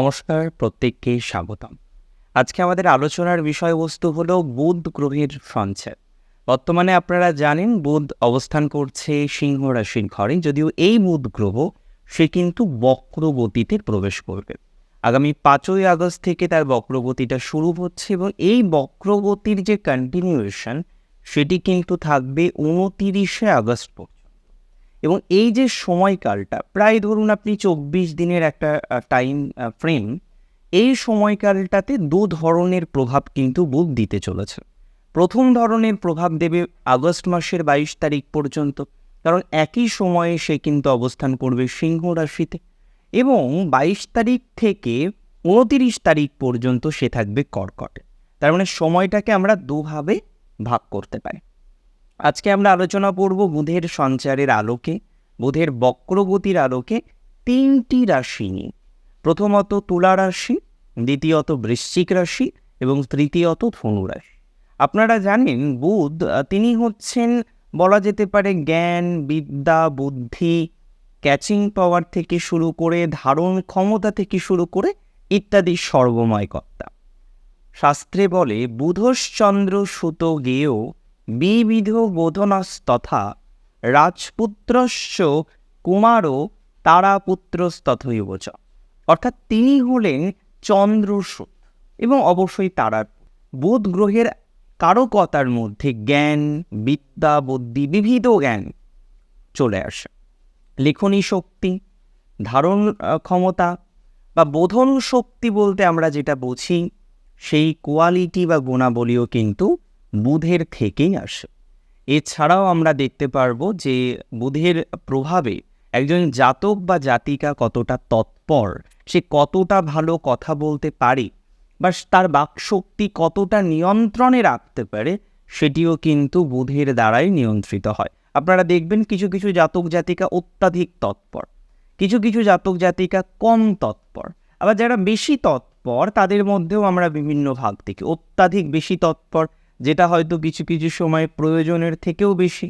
নমস্কার, প্রত্যেককে স্বাগতম। আজকে আমাদের আলোচনার বিষয়বস্তু হলো বুধ গ্রহের সঞ্চার বর্তমানে আপনারা জানেন, বুধ অবস্থান করছে সিংহ রাশির ঘরে, যদিও এই বুধ গ্রহ সে কিন্তু বক্রগতিতে প্রবেশ করবে। আগামী পাঁচই আগস্ট থেকে তার বক্রগতিটা শুরু হচ্ছে এবং এই বক্রগতির যে কন্টিনিউয়েশন সেটি কিন্তু থাকবে উনতিরিশে আগস্ট পর্যন্ত। এবং এই যে সময়কালটা, প্রায় ধরুন আপনি চব্বিশ দিনের একটা টাইম ফ্রেম এই সময়কালটাতে দু ধরনের প্রভাব কিন্তু বুধ দিতে চলেছে। প্রথম ধরনের প্রভাব দেবে আগস্ট মাসের বাইশ তারিখ পর্যন্ত, কারণ একই সময়ে সে কিন্তু অবস্থান করবে সিংহ রাশিতে এবং বাইশ তারিখ থেকে উনতিরিশ তারিখ পর্যন্ত সে থাকবে কর্কটে। তার মানে সময়টাকে আমরা দুভাবে ভাগ করতে পারি। আজকে আমরা আলোচনা করব বুধের সঞ্চারের আলোকে, বুধের বক্রগতির আলোকে তিনটি রাশি নিয়ে। প্রথমত তুলা রাশি, দ্বিতীয়ত বৃশ্চিক রাশি এবং তৃতীয়ত ধনু রাশি। আপনারা জানেন, বুধ তিনি হচ্ছেন বলা যেতে পারে জ্ঞান, বিদ্যা, বুদ্ধি ক্যাচিং পাওয়ার থেকে শুরু করে ধারণ ক্ষমতা থেকে শুরু করে ইত্যাদি সর্বময় কর্তা। শাস্ত্রে বলে, বুধশ্চন্দ্র সুত গেয় বিবিধ বোধনস্তথা রাজপুত্রস্য কুমারও তারাপুত্রস্তথৈব চ অর্থাৎ তিনি হলেন চন্দ্রসুত এবং অবশ্যই তারার বুধ গ্রহের কারকতার মধ্যে জ্ঞান, বিদ্যা, বুদ্ধি বিবিধ জ্ঞান চলে আসে। লেখনী শক্তি, ধারণ ক্ষমতা বা বোধন শক্তি বলতে আমরা যেটা বুঝি, সেই কোয়ালিটি বা গুণাবলীও কিন্তু বুধের থেকেই আসে। এছাড়াও আমরা দেখতে পারব যে বুধের প্রভাবে একজন জাতক বা জাতিকা কতটা তৎপর, সে কতটা ভালো কথা বলতে পারে বা তার বাকশক্তি কতটা নিয়ন্ত্রণে রাখতে পারে, সেটিও কিন্তু বুধের দ্বারাই নিয়ন্ত্রিত হয়। আপনারা দেখবেন কিছু কিছু জাতক জাতিকা অত্যাধিক তৎপর, কিছু কিছু জাতক জাতিকা কম তৎপর। আবার যারা বেশি তৎপর, তাদের মধ্যেও আমরা বিভিন্ন ভাগ দেখি। অত্যাধিক বেশি তৎপর যেটা হয়তো কিছু কিছু সময় প্রয়োজনের থেকেও বেশি,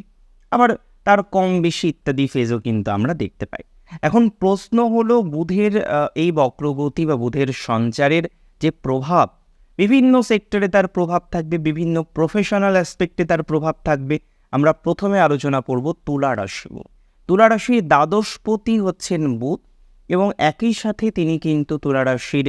আবার তার কম বেশি ইত্যাদি ফেজও কিন্তু আমরা দেখতে পাই। এখন প্রশ্ন হলো বুধের এই বক্রগতি বা বুধের সঞ্চারের যে প্রভাব, বিভিন্ন সেক্টরে তার প্রভাব থাকবে, বিভিন্ন প্রফেশনাল অ্যাসপেক্টে তার প্রভাব থাকবে। আমরা প্রথমে আলোচনা করব তুলা রাশি তুলা রাশির দ্বাদশপতি হচ্ছেন বুধ এবং একই সাথে তিনি কিন্তু তুলা রাশির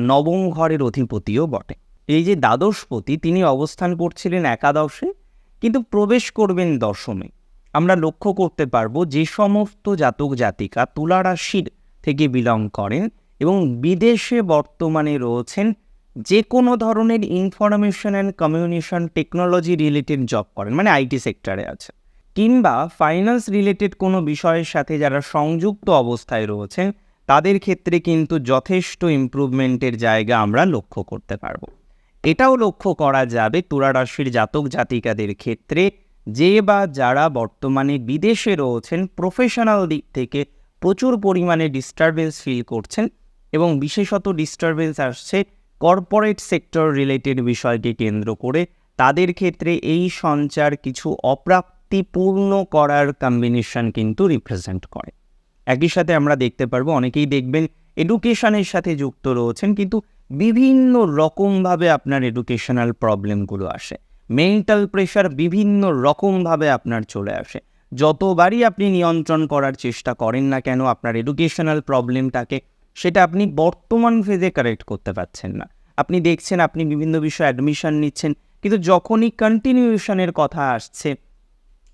নবম ঘরের অধিপতিও বটে। এই যে দ্বাদশপতি, তিনি অবস্থান করছিলেন একাদশে, কিন্তু প্রবেশ করবেন দশমে। আমরা লক্ষ্য করতে পারব যে সমস্ত জাতক জাতিকা তুলা রাশির থেকে বিলং করেন এবং বিদেশে বর্তমানে রয়েছেন যে কোনো ধরনের information and communication technology related job করেন মানে আইটি সেক্টরে আছে। কিংবা ফাইন্যান্স রিলেটেড কোনো বিষয়ের সাথে যারা সংযুক্ত অবস্থায় রয়েছেন, তাদের ক্ষেত্রে কিন্তু যথেষ্ট ইমপ্রুভমেন্টের জায়গা আমরা লক্ষ্য করতে পারব। এটাও লক্ষ্য করা যাবে তুলা রাশির জাতক জাতিকাদের ক্ষেত্রে যে বা যারা বর্তমানে বিদেশে রয়েছেন প্রফেশনাল দিক থেকে প্রচুর পরিমাণে ডিস্টারবেন্স ফিল করছেন এবং বিশেষত ডিস্টারবেন্স আসছে কর্পোরেট সেক্টর রিলেটেড বিষয়কে কেন্দ্র করে। তাদের ক্ষেত্রে এই সঞ্চার কিছু অপ্রাপ্তিপূর্ণ করার কম্বিনেশন কিন্তু রিপ্রেজেন্ট করে। একই সাথে আমরা দেখতে পারব, অনেকেই দেখবেন এডুকেশনের সাথে যুক্ত রয়েছেন কিন্তু বিভিন্ন রকমভাবে আপনার এডুকেশনাল প্রবলেমগুলো আসে। মেন্টাল প্রেশার বিভিন্ন রকমভাবে আপনার চলে আসে। যতবারই আপনি নিয়ন্ত্রণ করার চেষ্টা করেন না কেন, আপনার এডুকেশনাল প্রবলেমটাকে সেটা আপনি বর্তমান ফেজে কারেক্ট করতে পারছেন না। আপনি দেখছেন, আপনি বিভিন্ন বিষয়ে অ্যাডমিশন নিচ্ছেন, কিন্তু যখনই কন্টিনিউশনের কথা আসছে,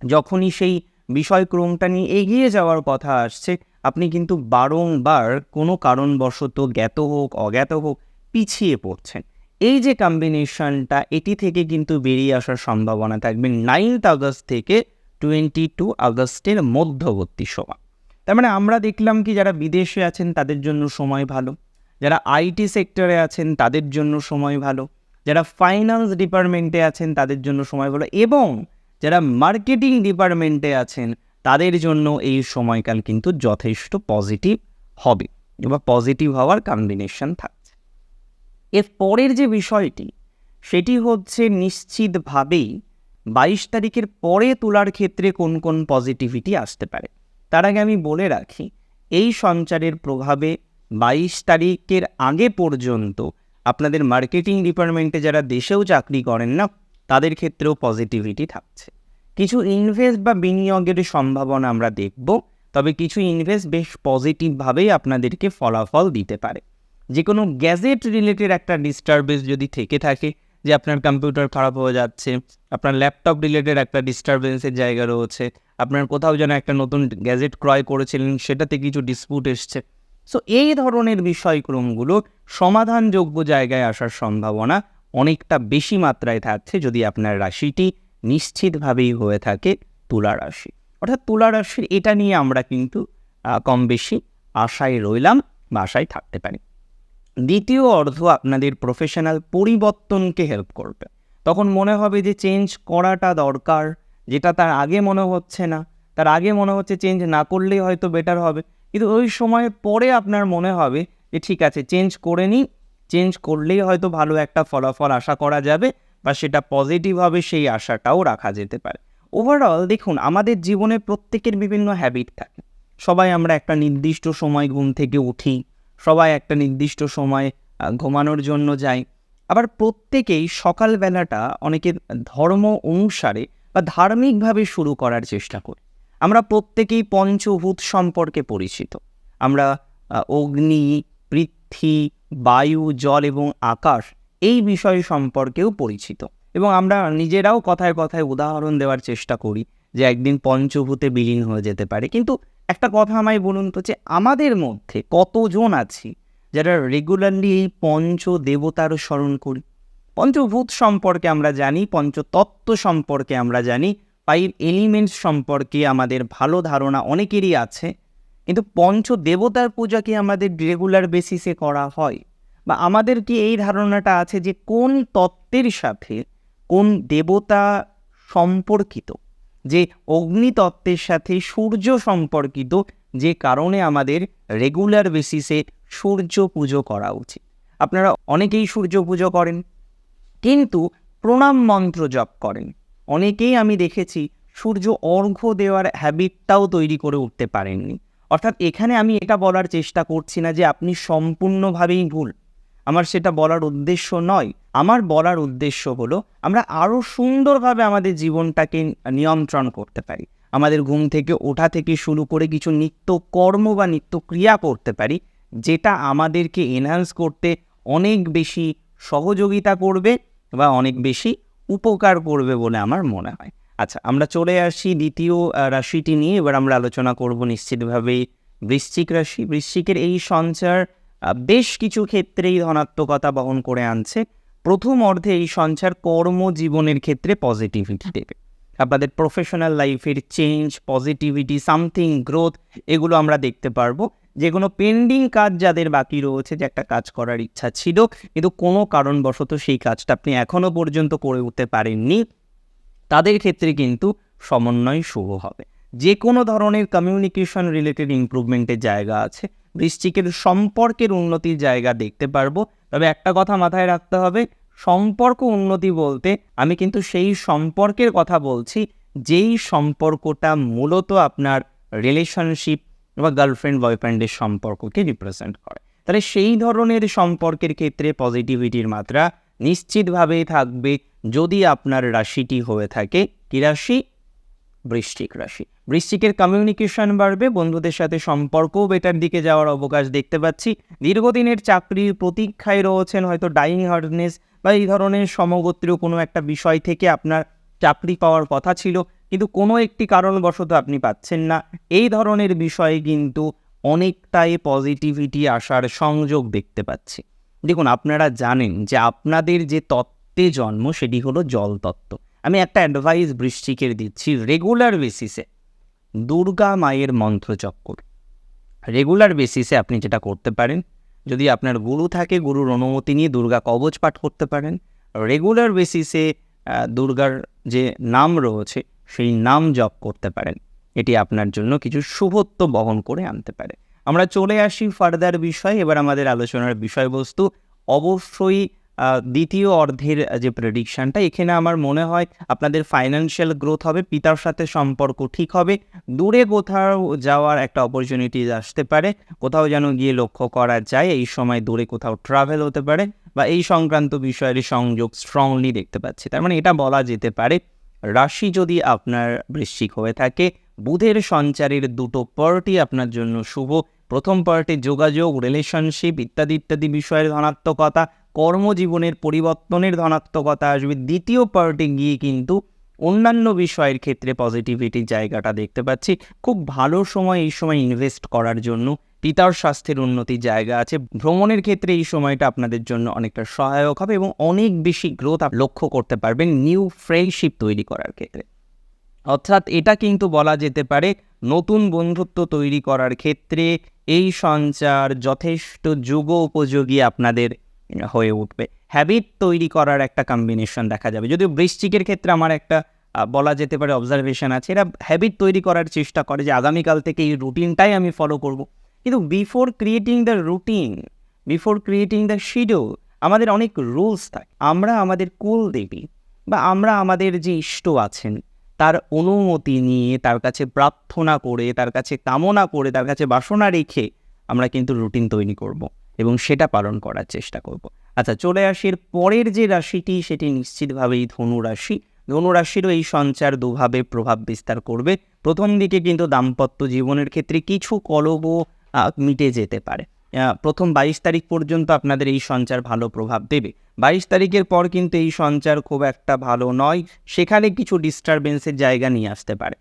যখনই সেই বিষয়ক্রমটা নিয়ে এগিয়ে যাওয়ার কথা আসছে, আপনি কিন্তু বারংবার কোনো কারণবশত জ্ঞাত হোক, অজ্ঞাত হোক পিছিয়ে পড়ছেন। এই যে কম্বিনেশনটা এটি থেকে কিন্তু বেরিয়ে আসার সম্ভাবনা থাকবে নাইনথ আগস্ট থেকে টোয়েন্টি টু আগস্টের মধ্যবর্তী সময়। তার মানে আমরা দেখলাম কি, যারা বিদেশে আছেন, তাদের জন্য সময় ভালো। যারা আইটি সেক্টরে আছেন, তাদের জন্য সময় ভালো। যারা ফাইন্যান্স ডিপার্টমেন্টে আছেন, তাদের জন্য সময় ভালো। এবং যারা মার্কেটিং ডিপার্টমেন্টে আছেন, তাদের জন্য এই সময়কাল কিন্তু যথেষ্ট পজিটিভ হবে। বা পজিটিভ হওয়ার কম্বিনেশন থাকছে এর পরের যে বিষয়টি, সেটি হচ্ছে নিশ্চিতভাবেই বাইশ তারিখের পরে তোলার ক্ষেত্রে কোন কোন পজিটিভিটি আসতে পারে। তার আগে আমি বলে রাখি, এই সঞ্চারের প্রভাবে বাইশ তারিখের আগে পর্যন্ত আপনাদের মার্কেটিং ডিপার্টমেন্টে যারা দেশেও চাকরি করেন না, তাদের ক্ষেত্রেও পজিটিভিটি থাকছে। কিছু ইনভেস্ট বা বিনিয়োগের সম্ভাবনা আমরা দেখব, তবে কিছু ইনভেস্ট বেশ পজিটিভভাবেই আপনাদেরকে ফলাফল দিতে পারে। যে কোনো গ্যাজেট রিলেটেড একটা ডিস্টারবেন্স যদি থেকে থাকে যে আপনার কম্পিউটার খারাপ হয়ে যাচ্ছে, আপনার ল্যাপটপ রিলেটেড একটা ডিস্টারবেন্সের জায়গা রয়েছে, আপনার কোথাও যেন একটা নতুন গ্যাজেট ক্রয় করেছিলেন, সেটাতে কিছু ডিসপুট এসছে। সো এই ধরনের বিষয়ক্রমগুলো সমাধানযোগ্য জায়গায় আসার সম্ভাবনা অনেকটা বেশি মাত্রায় থাকছে যদি আপনার রাশিটি নিশ্চিতভাবেই হয়ে থাকে তুলা রাশি। অর্থাৎ তুলা রাশির এটা নিয়ে আমরা কিন্তু কম বেশি আশায় রইলাম বা আশায় থাকতে পারি। দ্বিতীয় অর্ধ আপনাদের প্রফেশনাল পরিবর্তনকে হেল্প করবে। তখন মনে হবে যে চেঞ্জ করাটা দরকার, যেটা তার আগে মনে হচ্ছে না। তার আগে মনে হচ্ছে চেঞ্জ না করলেই হয়তো বেটার হবে। কিন্তু ওই সময় পরে আপনার মনে হবে যে ঠিক আছে চেঞ্জ করে নিই চেঞ্জ করলেই হয়তো ভালো একটা ফলাফল আশা করা যাবে বা সেটা পজিটিভ হবে সেই আশাটাও রাখা যেতে পারে। ওভারঅল দেখুন, আমাদের জীবনে প্রত্যেকের বিভিন্ন হ্যাবিট থাকে। সবাই আমরা একটা নির্দিষ্ট সময় ঘুম থেকে উঠি সবাই একটা নির্দিষ্ট সময় ঘুমানোর জন্য যায়। আবার প্রত্যেকেই সকালবেলাটা অনেকের ধর্ম অনুসারে বা ধার্মিকভাবে শুরু করার চেষ্টা করি। আমরা প্রত্যেকেই পঞ্চভূত সম্পর্কে পরিচিত। আমরা অগ্নি, পৃথ্বী, বায়ু, জল এবং আকাশ এই বিষয় সম্পর্কেও পরিচিত। এবং আমরা নিজেরাও কথায় কথায় উদাহরণ দেওয়ার চেষ্টা করি যে একদিন পঞ্চভূতে বিলীন হয়ে যেতে পারে। কিন্তু একটা কথা আমায় বলুন তো যে আমাদের মধ্যে কতজন আছি যারা রেগুলারলি এই পঞ্চ দেবতার স্মরণ করি? পঞ্চভূত সম্পর্কে আমরা জানি, পঞ্চতত্ত্ব সম্পর্কে আমরা জানি ফাইভ এলিমেন্টস সম্পর্কে আমাদের ভালো ধারণা অনেকেরই আছে। কিন্তু পঞ্চ দেবতার পূজা কি আমাদের রেগুলার বেসিসে করা হয়? বা আমাদের কি এই ধারণাটা আছে যে কোন তত্ত্বের সাথে কোন দেবতা সম্পর্কিত? যে অগ্নিতত্ত্বের সাথে সূর্য সম্পর্কিত যে কারণে আমাদের রেগুলার বেসিসে সূর্য পুজো করা উচিত। আপনারা অনেকেই সূর্য পুজো করেন, কিন্তু প্রণাম মন্ত্র জপ করেন। অনেকেই আমি দেখেছি সূর্য অর্ঘ্য দেওয়ার হ্যাবিটটাও তৈরি করে উঠতে পারেননি। অর্থাৎ এখানে আমি এটা বলার চেষ্টা করছি না যে আপনি সম্পূর্ণভাবেই ভুল। আমার সেটা বলার উদ্দেশ্য নয়। আমার বলার উদ্দেশ্য হলো, আমরা আরও সুন্দরভাবে আমাদের জীবনটাকে নিয়ন্ত্রণ করতে পারি। আমাদের ঘুম থেকে ওঠা থেকে শুরু করে কিছু নিত্য কর্ম বা নিত্য ক্রিয়া করতে পারি, যেটা আমাদেরকে এনহান্স করতে অনেক বেশি সহযোগিতা করবে বা অনেক বেশি উপকার করবে বলে আমার মনে হয়। আচ্ছা আমরা চলে আসি দ্বিতীয় রাশিটি নিয়ে। এবার আমরা আলোচনা করব নিশ্চিতভাবেই বৃশ্চিক রাশি। বৃশ্চিকের এই সঞ্চার বেশ কিছু ক্ষেত্রেই ধনাত্মকতা বহন করে আনছে। প্রথম অর্ধে এই সঞ্চার কর্মজীবনের ক্ষেত্রে পজিটিভিটি দেবে। আপনাদের প্রফেশনাল লাইফের চেঞ্জ পজিটিভিটি সামথিং গ্রোথ এগুলো আমরা দেখতে পারব। যে কোনো পেন্ডিং কাজ যাদের বাকি রয়েছে, যে একটা কাজ করার ইচ্ছা ছিল, কিন্তু কোনো কারণবশত সেই কাজটা আপনি এখনও পর্যন্ত করে উঠতে পারেননি। তাদের ক্ষেত্রে কিন্তু সমন্বয় শুভ হবে। যে কোনো ধরনের কমিউনিকেশন রিলেটেড ইমপ্রুভমেন্টের জায়গা আছে। বৃশ্চিকের সম্পর্কের উন্নতির জায়গা দেখতে পারব। তবে একটা কথা মাথায় রাখতে হবে, সম্পর্ক উন্নতি বলতে আমি কিন্তু সেই সম্পর্কের কথা বলছি, যেই সম্পর্কটা মূলত আপনার রিলেশনশিপ বা গার্লফ্রেন্ড বয়ফ্রেন্ডের সম্পর্ককে রিপ্রেজেন্ট করে। তাহলে সেই ধরনের সম্পর্কের ক্ষেত্রে পজিটিভিটির মাত্রা নিশ্চিতভাবেই থাকবে যদি আপনার রাশিটি হয়ে থাকে কি রাশি? বৃশ্চিক রাশি। বৃশ্চিকের কমিউনিকেশন বাড়বে, বন্ধুদের সাথে সম্পর্কও বেটার দিকে যাওয়ার অবকাশ দেখতে পাচ্ছি। দীর্ঘদিনের চাকরির প্রতীক্ষায় রয়েছেন হয়তো ডাইং হার্ডনেস বা এই ধরনের সমগোত্রীয় কোনো একটা বিষয় থেকে আপনার চাকরি পাওয়ার কথা ছিল, কিন্তু কোনো একটি কারণবশত আপনি পাচ্ছেন না। এই ধরনের বিষয়ে কিন্তু অনেকটাই পজিটিভিটি আসার সংযোগ দেখতে পাচ্ছি। দেখুন, আপনারা জানেন যে আপনাদের যে তত্ত্বে জন্ম, সেটি হলো জল তত্ত্ব। আমি একটা অ্যাডভাইস বৃশ্চিকের দিচ্ছি রেগুলার বেসিসে দুর্গা মায়ের মন্ত্র জপ করুন রেগুলার বেসিসে আপনি যেটা করতে পারেন, যদি আপনার গুরু থাকে, গুরুর অনুমতি নিয়ে দুর্গা কবচ পাঠ করতে পারেন রেগুলার বেসিসে দুর্গার যে নাম রয়েছে, সেই নাম জপ করতে পারেন। এটি আপনার জন্য কিছু শুভত্ব বহন করে আনতে পারে। আমরা চলে আসি ফার্দার বিষয়, এবার আমাদের আলোচনার বিষয়বস্তু অবশ্যই দ্বিতীয় অর্ধের যে প্রেডিকশনটা এখানে আমার মনে হয় আপনাদের ফাইন্যান্সিয়াল গ্রোথ হবে, পিতার সাথে সম্পর্ক ঠিক হবে, দূরে কোথাও যাওয়ার একটা অপরচুনিটিজ আসতে পারে, কোথাও যেন গিয়ে লক্ষ্য করা যায়, এই সময় দূরে কোথাও ট্রাভেল হতে পারে, বা এই সংক্রান্ত বিষয়ের সংযোগ স্ট্রংলি দেখতে পাচ্ছি। তার মানে এটা বলা যেতে পারে, রাশি যদি আপনার বৃশ্চিক হয়ে থাকে, বুধের সঞ্চারের দুটো পার্টি আপনার জন্য শুভ। প্রথম পার্টি যোগাযোগ রিলেশনশিপ ইত্যাদি ইত্যাদি বিষয়ের ধনাত্মকতা কর্মজীবনের পরিবর্তনের ধনাত্মকতা আসবে। দ্বিতীয় পার্টি গিয়ে কিন্তু অন্যান্য বিষয়ের ক্ষেত্রে পজিটিভিটির জায়গাটা দেখতে পাচ্ছি। খুব ভালো সময় এই সময় ইনভেস্ট করার জন্য পিতার স্বাস্থ্যের উন্নতির জায়গা আছে। ভ্রমণের ক্ষেত্রে এই সময়টা আপনাদের জন্য অনেকটা সহায়ক হবে এবং অনেক বেশি গ্রোথ লক্ষ্য করতে পারবেন নিউ ফ্রেন্ডশিপ তৈরি করার ক্ষেত্রে। অর্থাৎ এটা কিন্তু বলা যেতে পারে নতুন বন্ধুত্ব তৈরি করার ক্ষেত্রে এই সঞ্চার যথেষ্ট যুগ উপযোগী আপনাদের হয়ে উঠবে। হ্যাবিট তৈরি করার একটা কম্বিনেশন দেখা যাবে। যদিও বৃশ্চিকের ক্ষেত্রে আমার একটা বলা যেতে পারে অবজারভেশন আছে। এরা হ্যাবিট তৈরি করার চেষ্টা করে যে আগামীকাল থেকে এই রুটিনটাই আমি ফলো করব। কিন্তু before creating the routine before creating the schedule আমাদের অনেক রুলস থাকে। আমরা আমাদের কুল দেবী বা আমরা আমাদের যে ইষ্ট আছেন, তার অনুমতি নিয়ে, তার কাছে প্রার্থনা করে, তার কাছে কামনা করে, তার কাছে বাসনা রেখে আমরা কিন্তু রুটিন তৈরি করব। এবং সেটা পালন করার চেষ্টা করব। আচ্ছা চলে আসি এর পরের যে রাশিটি, সেটি নিশ্চিতভাবেই ধনু রাশি। ধনু রাশিরও এই সঞ্চার দুভাবে প্রভাব বিস্তার করবে। প্রথম দিকে কিন্তু দাম্পত্য জীবনের ক্ষেত্রে কিছু কলব মিটে যেতে পারে। প্রথম বাইশ তারিখ পর্যন্ত আপনাদের এই সঞ্চার ভালো প্রভাব দেবে। বাইশ তারিখের পর কিন্তু এই সঞ্চার খুব একটা ভালো নয়। সেখানে কিছু ডিস্টারবেন্সের জায়গা নিয়ে আসতে পারে।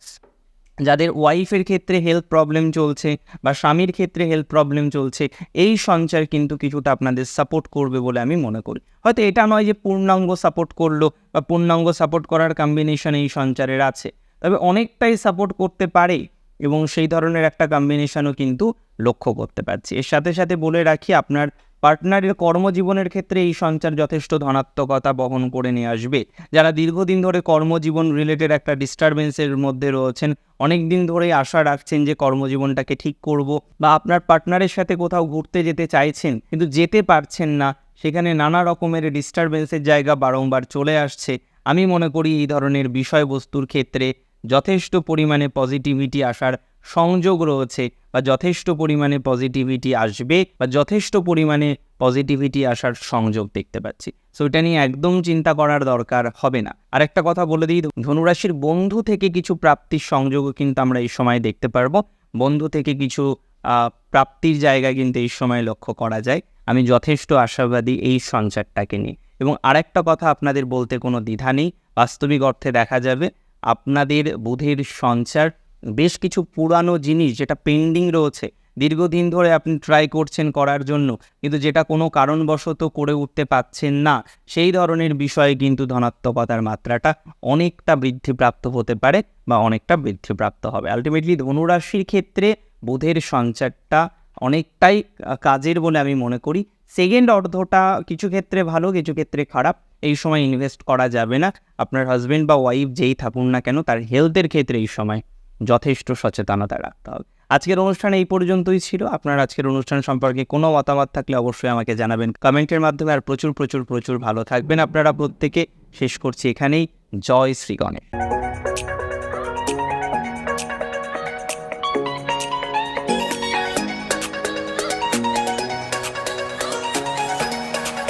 যাদের ওয়াইফের ক্ষেত্রে হেলথ প্রবলেম চলছে বা স্বামীর ক্ষেত্রে হেলথ প্রবলেম চলছে, এই সঞ্চার কিন্তু কিছুটা আপনাদের সাপোর্ট করবে বলে আমি মনে করি। হয়তো এটা নয় যে পূর্ণাঙ্গ সাপোর্ট করল বা পূর্ণাঙ্গ সাপোর্ট করার কম্বিনেশন এই সঞ্চারের আছে। তবে অনেকটাই সাপোর্ট করতে পারে এবং সেই ধরনের একটা কম্বিনেশনও কিন্তু লক্ষ্য করতে পারছি। এর সাথে সাথে বলে রাখি, আপনার পার্টনারের কর্মজীবনের ক্ষেত্রে এই সঞ্চার যথেষ্ট ধনাত্মকতা বহন করে নিয়ে আসবে। যারা দীর্ঘদিন ধরে কর্মজীবন রিলেটেড একটা ডিস্টারবেন্সের মধ্যে রয়েছেন অনেক দিন ধরেই আশা রাখছেন যে কর্মজীবনটাকে ঠিক করব বা আপনার পার্টনারের সাথে কোথাও ঘুরতে যেতে চাইছেন কিন্তু যেতে পারছেন না, সেখানে নানা রকমের ডিস্টারবেন্সের জায়গা বারংবার চলে আসছে। আমি মনে করি এই ধরনের বিষয়বস্তুর ক্ষেত্রে যথেষ্ট পরিমাণে পজিটিভিটি আসার সংযোগ রয়েছে বা যথেষ্ট পরিমাণে পজিটিভিটি আসবে বা যথেষ্ট পরিমাণে পজিটিভিটি আসার সংযোগ দেখতে পাচ্ছি। সো এটা নিয়ে একদম চিন্তা করার দরকার হবে না। আর একটা কথা বলে দিই, ধনুরাশির বন্ধু থেকে কিছু প্রাপ্তির সংযোগও কিন্তু আমরা এই সময় দেখতে পারব। বন্ধু থেকে কিছু প্রাপ্তির জায়গা কিন্তু এই সময় লক্ষ্য করা যায়। আমি যথেষ্ট আশাবাদী এই সঞ্চারটাকে নিয়ে। এবং আরেকটা কথা আপনাদের বলতে কোনো দ্বিধা নেই, বাস্তবিক অর্থে দেখা যাবে, আপনাদের বুধের সঞ্চার বেশ কিছু পুরানো জিনিস যেটা পেন্ডিং রয়েছে, দীর্ঘদিন ধরে আপনি ট্রাই করছেন করার জন্য, কিন্তু যেটা কোনো কারণবশত করে উঠতে পারছেন না, সেই ধরনের বিষয়ে কিন্তু ধনাত্মকতার মাত্রাটা অনেকটা বৃদ্ধিপ্রাপ্ত হতে পারে বা অনেকটা বৃদ্ধিপ্রাপ্ত হবে। আলটিমেটলি ধনুরাশির ক্ষেত্রে বুধের সঞ্চারটা অনেকটাই কাজের বলে আমি মনে করি। সেকেন্ড অর্ধটা কিছু ক্ষেত্রে ভালো, কিছু ক্ষেত্রে খারাপ, এই সময় ইনভেস্ট করা যাবে না। আপনার হাজব্যান্ড বা ওয়াইফ যেই থাকুন না কেন, তার হেলথের ক্ষেত্রে এই সময় যথেষ্ট সচেতনতা রাখতে হবে। আজকের অনুষ্ঠান এই পর্যন্তই ছিল। আপনার আজকের অনুষ্ঠান সম্পর্কে কোনো মতামত থাকলে অবশ্যই আমাকে জানাবেন কমেন্টের মাধ্যমে। আর প্রচুর প্রচুর প্রচুর ভালো থাকবেন আপনারা প্রত্যেকে। শেষ করছি এখানেই। জয় শ্রী গণেশ।